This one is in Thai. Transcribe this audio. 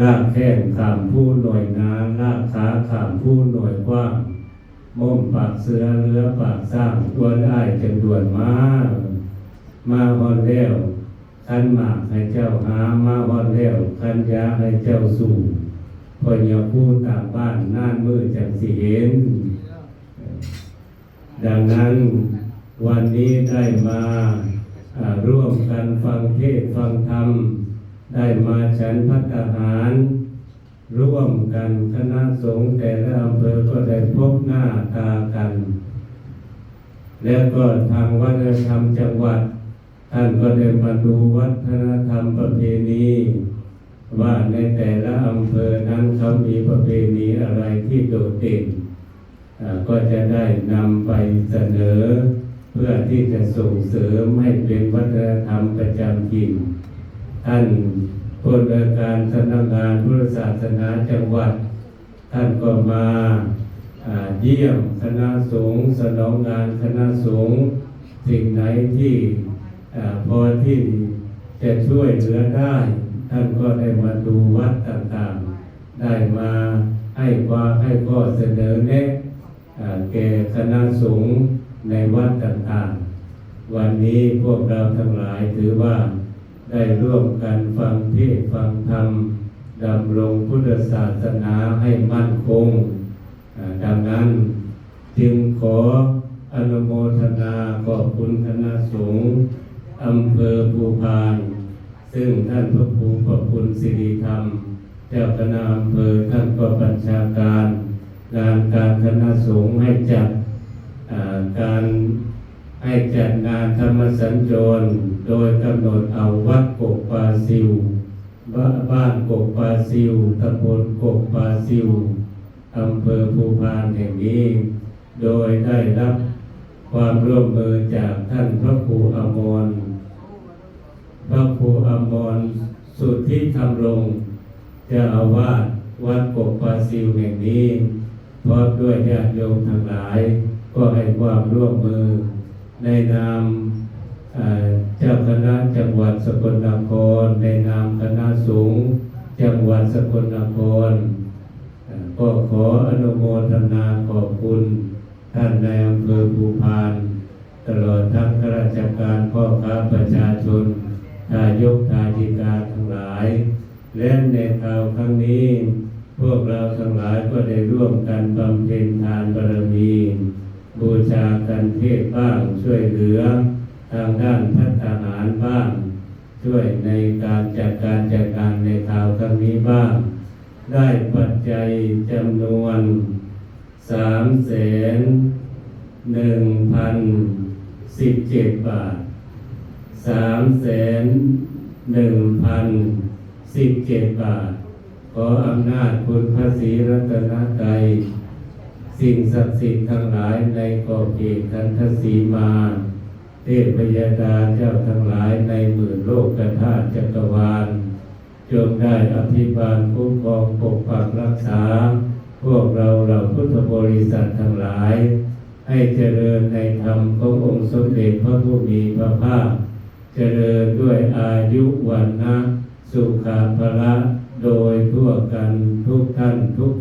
ลากแข้งขามผู้หน่วยนาลากขาขามผู้หน่วยกว้างม่มปากเสือเรือปากสร้างตัวได้จังด่วนมามาฮอนแล้วคันหมากให้เจ้าหามาฮอนแล้วคันยาให้เจ้าสู่พอยาผู้ต่างบ้านน่านมือจังสิเห็น ดังนั้นวันนี้ได้มาร่วมกันฟังเทศฟังธรรม ได้มาฉันพัฒหาร ร่วมกันคณะสงฆ์แต่ละอำเภอก็ได้พบหน้าตากัน แล้วก็ทางวัฒนธรรมจังหวัด ท่านก็ได้มาดูวัฒนธรรมประเพณีว่าในแต่ละอำเภอนั้นเขามีประเพณีอะไรที่โดดเด่นก็จะได้นำไปเสนอ เพื่อที่จะส่งเสริมให้เป็นวัฒนธรรมประจำถิ่น ท่านผู้อำนวยการสำนักงานพุทธศาสนาจังหวัด ท่านก็มาเยี่ยมคณะสงฆ์สนองงานคณะสงฆ์สิ่งไหนที่พอที่จะช่วยเหลือได้ ท่านก็ได้มาดูวัดต่างๆ ได้มาให้ความให้ข้อเสนอแนะแก่คณะสงฆ์ในวัดต่างๆ วันนี้พวกเราทั้งหลายถือว่า ได้ร่วมกันฟังเทศฟังธรรมดำรงพุทธศาสนาให้มั่นคง ดังนั้นจึงขออนุโมทนาขอบคุณคณะสงฆ์อำเภอภูพาน ซึ่งท่านพระครูประคุณสิริธรรม เจ้าคณะอำเภอท่านก็บัญชาการงานการคณะสงฆ์ให้จัดการให้จัดงานธรรมสัญจร โดยกำหนดเอาวัดกกปาซิวบบ้านกกปาซิวตำบลกกปาซิวอำเภอภูพานแห่งนี้ โดยได้รับความร่วมมือจากท่านพระครูอมร พระครูอมร สุทธิธรรมรงค์เจ้าอาวาสวัดกกปาซิวแห่งนี้พร้อมด้วยญาติโยมทั้งหลาย ก็ให้ความร่วมมือในนาม คณะจังหวัดสกลนครในนามคณะสงฆ์จังหวัดสกลนคร ก็ขออนุโมทนาขอบคุณ ท่านในอำเภอภูพาน ตลอดทั้งข้าราชการพ่อค้าประชาชนทายกทายิกาทั้งหลาย และในคราวครั้งนี้ พวกเราทั้งหลายก็ได้ร่วมกันบำเพ็ญทานบารมี บูชากันเทศบ้างช่วยเหลือ ทางด้านพัฒหารบ้าง ช่วยในการจัดการจัดการในคราวครั้งนี้บ้าง ได้ปัจจัยจำนวนสามแสนหนึ่งพันสิบเจ็ดบาทสามแสนหนึ่งพันสิบเจ็ดบาท ขออำนาจคุณพระศรีรัตนตรัยสิ่งศักดิ์สิทธิ์ทั้งหลายในกอบเขตคันทศีมา เทพยดาเจ้าทั้งหลายในหมื่นโลกกธาตุจักรวาลจงได้อภิบาลคุ้มครองปกปักรักษา พวกเราเหล่าพุทธบริษัททั้งหลาย ให้เจริญในธรรมขององค์สมเด็จพระผู้มีพระภาค เจริญด้วยอายุวันนะ สุขาภละโดยทั่วกันทุกท่านทุก